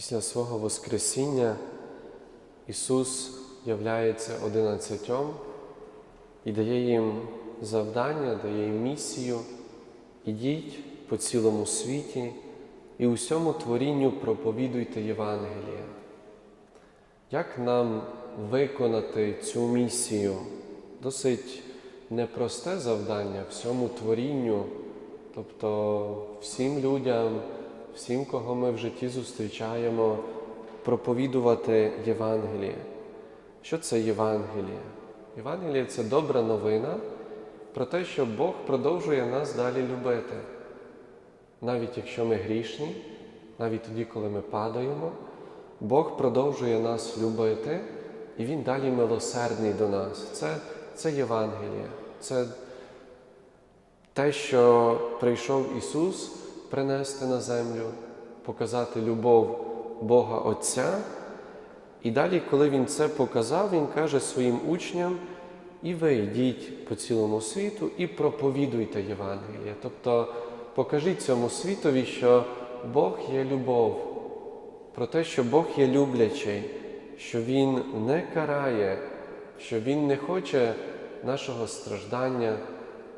Після свого Воскресіння Ісус являється одинадцятьом і дає їм завдання, дає їм місію. Ідіть по цілому світі і усьому творінню проповідуйте Євангеліє. Як нам виконати цю місію? Досить непросте завдання всьому творінню, тобто всім людям, всім, кого ми в житті зустрічаємо, проповідувати Євангеліє. Що це Євангеліє? Євангеліє це добра новина про те, що Бог продовжує нас далі любити. Навіть якщо ми грішні, навіть тоді, коли ми падаємо, Бог продовжує нас любити, і Він далі милосердний до нас. Це, це Євангеліє, це те, що прийшов Ісус принести на землю, показати любов Бога Отця. І далі, коли Він це показав, Він каже своїм учням, і ви йдіть по цілому світу і проповідуйте Євангеліє. Тобто покажіть цьому світові, що Бог є любов, про те, що Бог є люблячий, що Він не карає, що Він не хоче нашого страждання,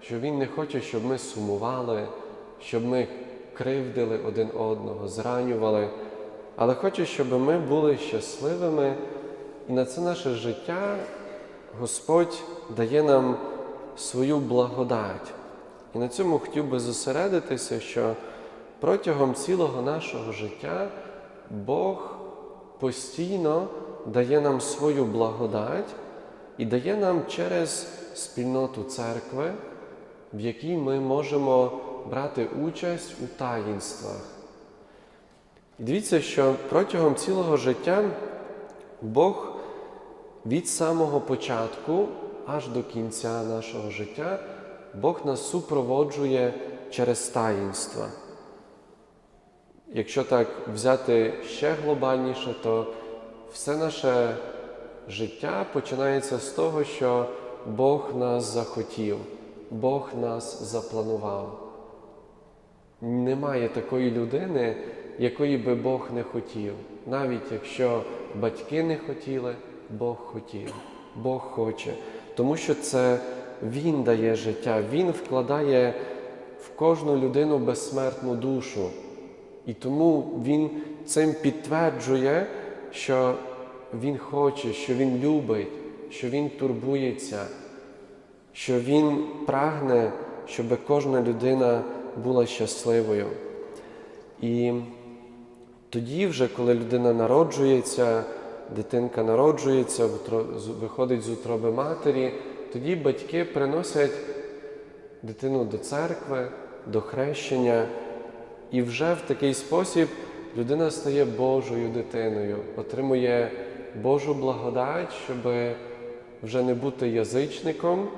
що Він не хоче, щоб ми сумували, щоб ми кривдили один одного, зранювали, але хоче, щоб ми були щасливими, і на це наше життя Господь дає нам свою благодать. І на цьому хотів би зосередитися, що протягом цілого нашого життя Бог постійно дає нам свою благодать і дає нам через спільноту церкви, в якій ми можемо брати участь у таїнствах. І дивіться, що протягом цілого життя Бог від самого початку аж до кінця нашого життя Бог нас супроводжує через таїнства. Якщо так взяти ще глобальніше, то все наше життя починається з того, що Бог нас захотів, Бог нас запланував. Немає такої людини, якої би Бог не хотів. Навіть якщо батьки не хотіли, Бог хотів, Бог хоче. Тому що це Він дає життя, Він вкладає в кожну людину безсмертну душу. І тому Він цим підтверджує, що Він хоче, що Він любить, що Він турбується, що Він прагне, щоб кожна людина була щасливою. І тоді, вже, коли людина народжується, дитинка народжується, виходить з утроби матері, тоді батьки приносять дитину до церкви, до хрещення, і вже в такий спосіб людина стає Божою дитиною, отримує Божу благодать, щоб вже не бути язичником,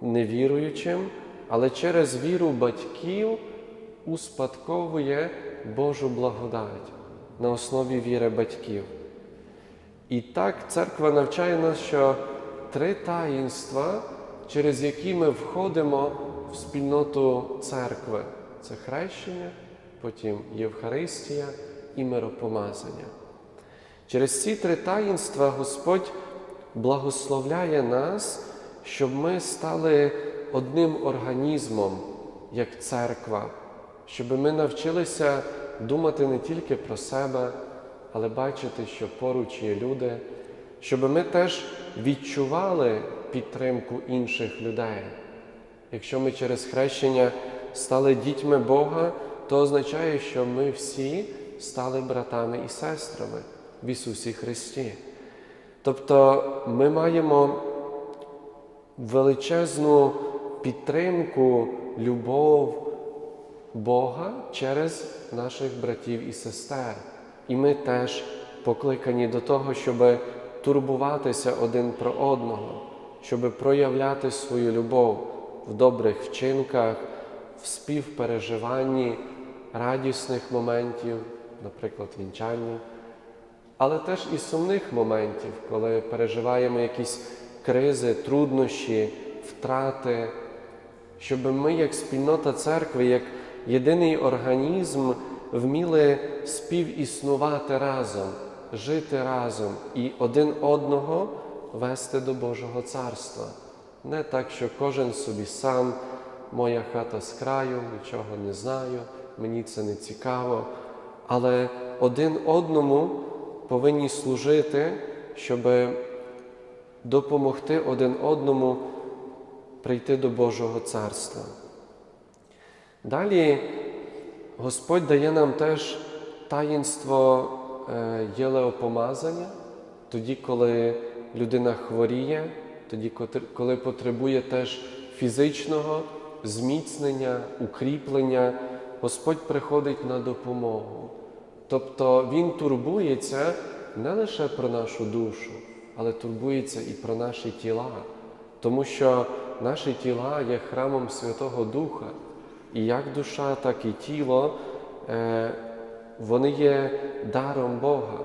невіруючим, але через віру батьків успадковує Божу благодать на основі віри батьків. І так церква навчає нас, що три таїнства, через які ми входимо в спільноту церкви це хрещення, потім Євхаристія і миропомазання. Через ці три таїнства Господь благословляє нас, щоб ми стали одним організмом, як церква, щоб ми навчилися думати не тільки про себе, але бачити, що поруч є люди, щоб ми теж відчували підтримку інших людей. Якщо ми через хрещення стали дітьми Бога, то означає, що ми всі стали братами і сестрами в Ісусі Христі. Тобто ми маємо величезну підтримку, любов Бога через наших братів і сестер. І ми теж покликані до того, щоб турбуватися один про одного, щоб проявляти свою любов в добрих вчинках, в співпереживанні радісних моментів, наприклад, вінчанні, але теж і сумних моментів, коли переживаємо якісь кризи, труднощі, втрати, щоб ми, як спільнота церкви, як єдиний організм, вміли співіснувати разом, жити разом і один одного вести до Божого царства. Не так, що кожен собі сам, моя хата з краю, нічого не знаю, мені це не цікаво, але один одному повинні служити, щоб допомогти один одному прийти до Божого царства. Далі Господь дає нам теж таїнство е, єлеопомазання, тоді, коли людина хворіє, тоді, коли потребує теж фізичного зміцнення, укріплення, Господь приходить на допомогу. Тобто Він турбується не лише про нашу душу, але турбується і про наші тіла, тому що наші тіла є храмом Святого Духа. І як душа, так і тіло, е, вони є даром Бога,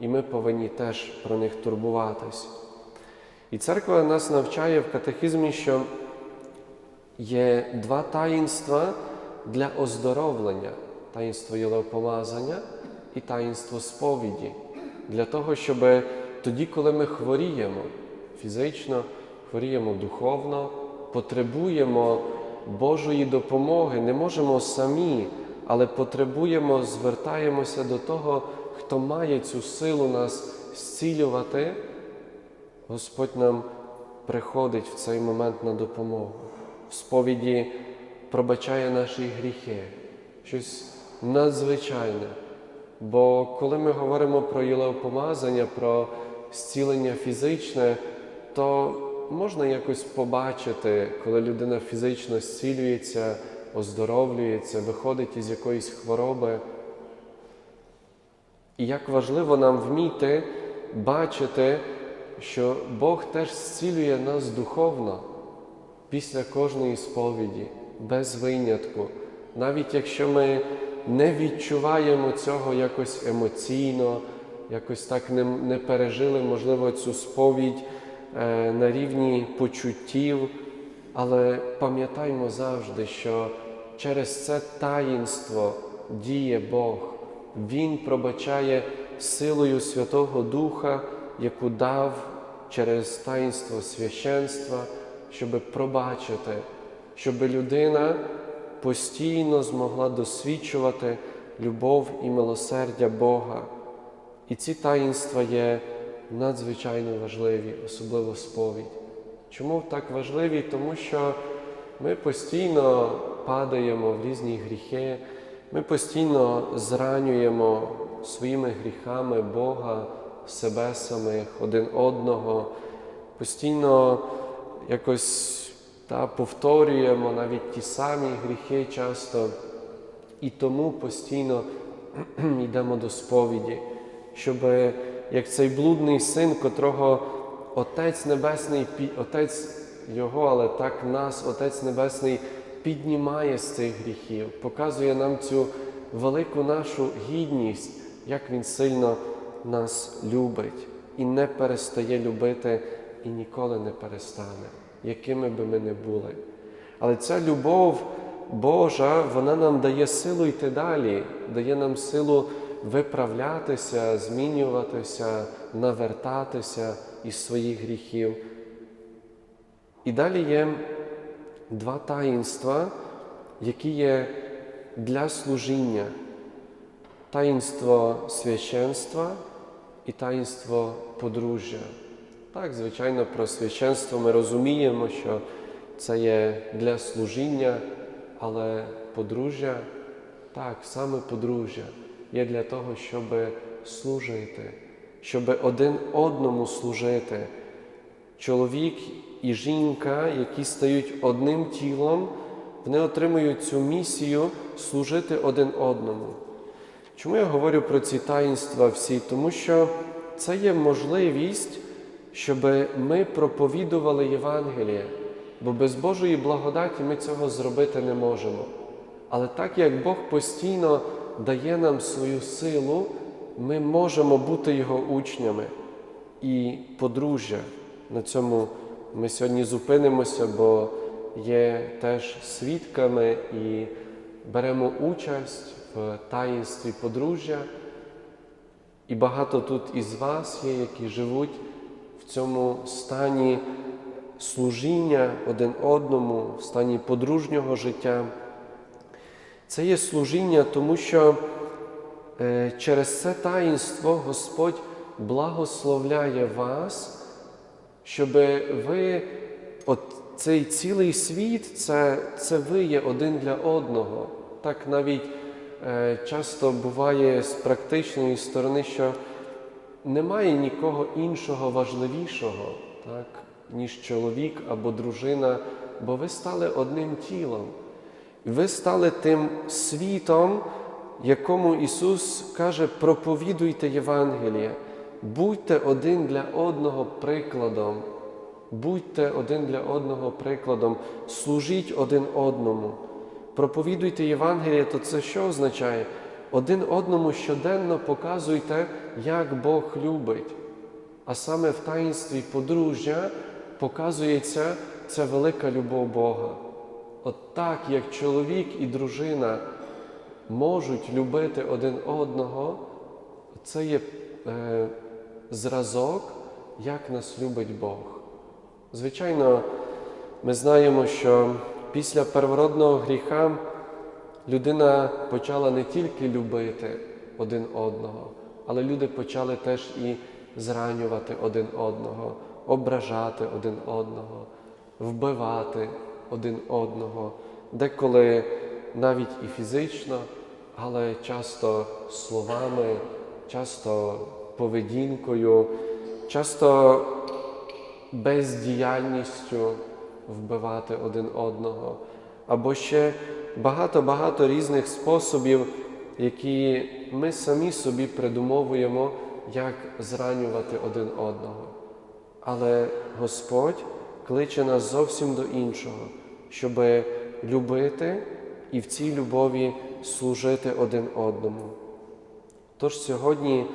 і ми повинні теж про них турбуватись. І церква нас навчає в катехизмі, що є два таїнства для оздоровлення: таїнство єлеопомазання і таїнство сповіді. Для того, щоб тоді, коли ми хворіємо фізично, хворіємо духовно, потребуємо Божої допомоги, не можемо самі, але потребуємо, звертаємося до того, хто має цю силу нас зцілювати, Господь нам приходить в цей момент на допомогу. В сповіді пробачає наші гріхи, щось надзвичайне. Бо коли ми говоримо про єлеопомазання, про зцілення фізичне, то можна якось побачити, коли людина фізично зцілюється, оздоровлюється, виходить із якоїсь хвороби. І як важливо нам вміти бачити, що Бог теж зцілює нас духовно після кожної сповіді, без винятку. Навіть якщо ми не відчуваємо цього якось емоційно, якось так не, не пережили, можливо, цю сповідь на рівні почуттів, але пам'ятаймо завжди, що через це таїнство діє Бог. Він пробачає силою Святого Духа, яку дав через таїнство священства, щоб пробачити, щоб людина постійно змогла досвідчувати любов і милосердя Бога. І ці таїнства є надзвичайно важливі, особливо сповідь. Чому так важливі? Тому що ми постійно падаємо в різні гріхи, ми постійно зранюємо своїми гріхами Бога, себе самих, один одного, постійно якось та, повторюємо навіть ті самі гріхи часто, і тому постійно йдемо до сповіді, щоб як цей блудний син, котрого Отець Небесний, Отець Його, але так нас, Отець Небесний, піднімає з цих гріхів, показує нам цю велику нашу гідність, як Він сильно нас любить і не перестає любити і ніколи не перестане, якими би ми не були. Але ця любов Божа, вона нам дає силу йти далі, дає нам силу виправлятися, змінюватися, навертатися із своїх гріхів. І далі є два таїнства, які є для служіння: таїнство священства і таїнство подружжя. Так, звичайно, про священство ми розуміємо, що це є для служіння, але подружжя, так, саме подружжя є для того, щоб служити, щоб один одному служити. Чоловік і жінка, які стають одним тілом, вони отримують цю місію служити один одному. Чому я говорю про ці таїнства всі? Тому що це є можливість, щоб ми проповідували Євангеліє, бо без Божої благодаті ми цього зробити не можемо. Але так як Бог постійно дає нам свою силу, ми можемо бути Його учнями і подружжя. На цьому ми сьогодні зупинимося, бо є теж свідками і беремо участь в таїнстві подружжя. І багато тут із вас є, які живуть в цьому стані служіння один одному, в стані подружнього життя. Це є служіння, тому що е, через це таїнство Господь благословляє вас, щоб ви, от цей цілий світ, це, це ви є один для одного. Так навіть е, часто буває з практичної сторони, що немає нікого іншого важливішого, так, ніж чоловік або дружина, бо ви стали одним тілом. Ви стали тим світом, якому Ісус каже, проповідуйте Євангеліє, будьте один для одного прикладом, будьте один для одного прикладом, служіть один одному. Проповідуйте Євангеліє, то це що означає? Один одному щоденно показуйте, як Бог любить. А саме в таїнстві подружжя показується ця велика любов Бога. От так, як чоловік і дружина можуть любити один одного, це є е, зразок, як нас любить Бог. Звичайно, ми знаємо, що після первородного гріха людина почала не тільки любити один одного, але люди почали теж і зранювати один одного, ображати один одного, вбивати один одного, деколи навіть і фізично, але часто словами, часто поведінкою, часто бездіяльністю вбивати один одного, або ще багато-багато різних способів, які ми самі собі придумовуємо, як зранювати один одного. Але Господь кличе нас зовсім до іншого, щоб любити і в цій любові служити один одному. Тож сьогодні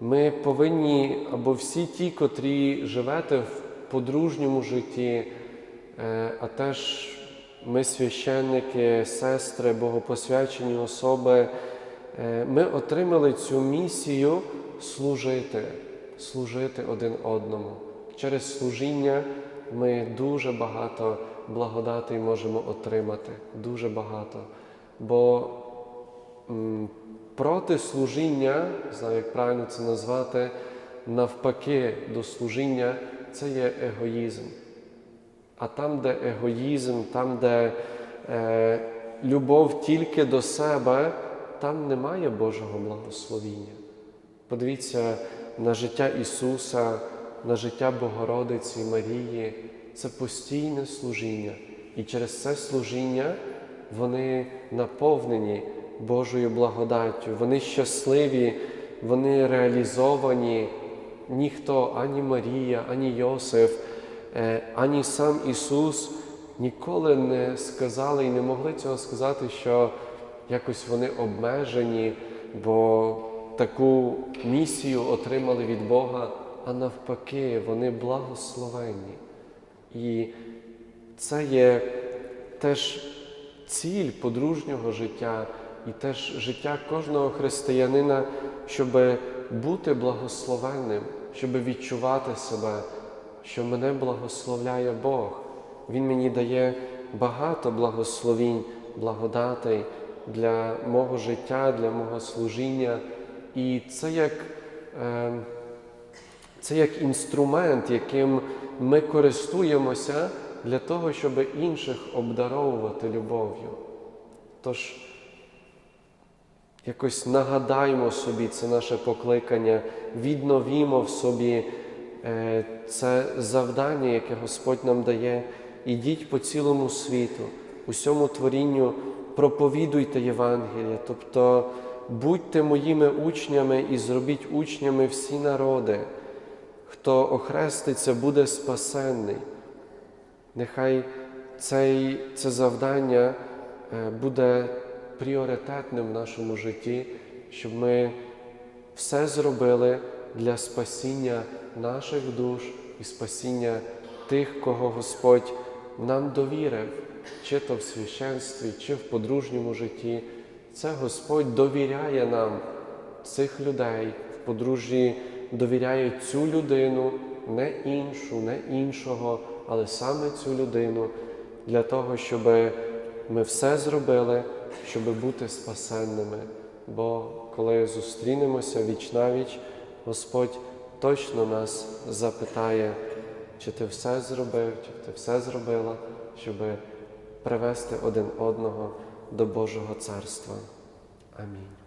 ми повинні, або всі ті, котрі живете в подружньому житті, е, а теж ми священники, сестри, богопосвячені особи, е, ми отримали цю місію служити, служити один одному. Через служіння ми дуже багато благодатей можемо отримати, дуже багато. Бо м, проти служіння, знаю, як правильно це назвати, навпаки, до служіння це є егоїзм. А там, де егоїзм, там, де е, любов тільки до себе, там немає Божого благословіння. Подивіться на життя Ісуса, на життя Богородиці Марії. Це постійне служіння. І через це служіння вони наповнені Божою благодаттю, вони щасливі, вони реалізовані. Ніхто, ані Марія, ані Йосиф, е, ані сам Ісус ніколи не сказали і не могли цього сказати, що якось вони обмежені, бо таку місію отримали від Бога, а навпаки, вони благословенні. І це є теж ціль подружнього життя і теж життя кожного християнина, щоб бути благословенним, щоб відчувати себе, що мене благословляє Бог. Він мені дає багато благословінь, благодатей для мого життя, для мого служіння. І це як, е, це як інструмент, яким ми користуємося для того, щоб інших обдаровувати любов'ю. Тож, якось нагадаймо собі це наше покликання, відновімо в собі е, це завдання, яке Господь нам дає. Ідіть по цілому світу, усьому творінню, проповідуйте Євангеліє, тобто будьте моїми учнями і зробіть учнями всі народи. Хто охреститься, буде спасенний. Нехай цей, це завдання е, буде пріоритетним в нашому житті, щоб ми все зробили для спасіння наших душ і спасіння тих, кого Господь нам довірив, чи то в священстві, чи в подружньому житті. це Господь довіряє нам цих людей в подружжі, довіряє цю людину, не іншу, не іншого, але саме цю людину для того, щоб ми все зробили, щоб бути спасенними. Бо коли зустрінемося віч навіч, Господь точно нас запитає, чи ти все зробив, чи ти все зробила, щоб привести один одного до Божого царства. Амінь.